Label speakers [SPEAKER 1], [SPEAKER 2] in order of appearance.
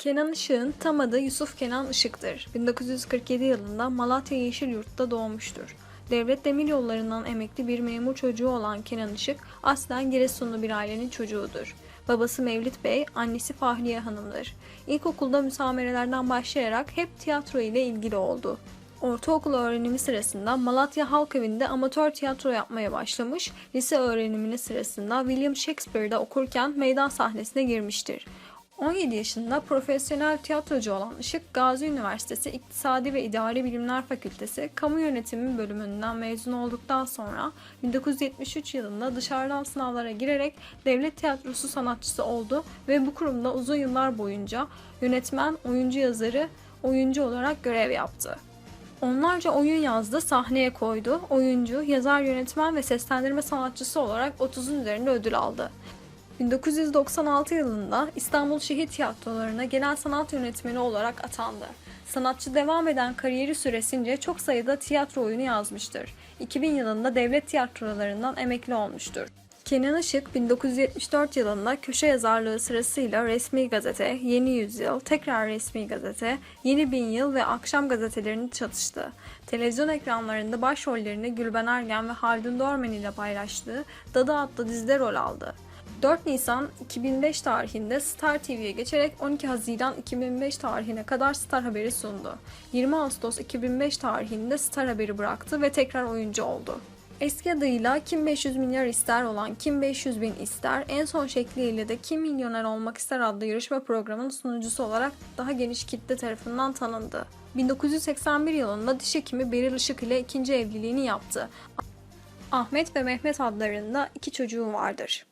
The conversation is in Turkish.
[SPEAKER 1] Kenan Işık'ın tam adı Yusuf Kenan Işık'tır. 1947 yılında Malatya Yeşilyurt'ta doğmuştur. Devlet Demiryolları'ndan emekli bir memur çocuğu olan Kenan Işık, aslen Giresunlu bir ailenin çocuğudur. Babası Mevlüt Bey, annesi Fahriye Hanım'dır. İlkokulda müsamerelerden başlayarak hep tiyatro ile ilgili oldu. Ortaokul öğrenimi sırasında Malatya Halk Evi'nde amatör tiyatro yapmaya başlamış, lise öğrenimini sırasında William Shakespeare'da okurken meydan sahnesine girmiştir. 17 yaşında profesyonel tiyatrocu olan Işık, Gazi Üniversitesi İktisadi ve İdari Bilimler Fakültesi Kamu Yönetimi bölümünden mezun olduktan sonra 1973 yılında dışarıdan sınavlara girerek devlet tiyatrosu sanatçısı oldu ve bu kurumda uzun yıllar boyunca yönetmen, oyuncu yazarı, oyuncu olarak görev yaptı. Onlarca oyun yazdı, sahneye koydu. Oyuncu, yazar, yönetmen ve seslendirme sanatçısı olarak 30'un üzerinde ödül aldı. 1996 yılında İstanbul Şehir Tiyatroları'na genel sanat yönetmeni olarak atandı. Sanatçı devam eden kariyeri süresince çok sayıda tiyatro oyunu yazmıştır. 2000 yılında devlet tiyatrolarından emekli olmuştur. Kenan Işık 1974 yılında köşe yazarlığı sırasıyla Resmi Gazete, Yeni Yüzyıl, tekrar Resmi Gazete, Yeni Bin Yıl ve Akşam gazetelerini çalıştı. Televizyon ekranlarında başrollerini Gülben Ergen ve Haldun Dorman ile paylaştığı Dadı adlı dizide rol aldı. 4 Nisan 2005 tarihinde Star TV'ye geçerek 12 Haziran 2005 tarihine kadar Star Haber'i sundu. 20 Ağustos 2005 tarihinde Star Haber'i bıraktı ve tekrar oyuncu oldu. Eski adıyla Kim 500 Milyar İster olan Kim 500 Bin İster, en son şekliyle de Kim Milyoner Olmak İster adlı yarışma programının sunucusu olarak daha geniş kitle tarafından tanındı. 1981 yılında diş hekimi Beril Işık ile ikinci evliliğini yaptı. Ahmet ve Mehmet adlarında iki çocuğu vardır.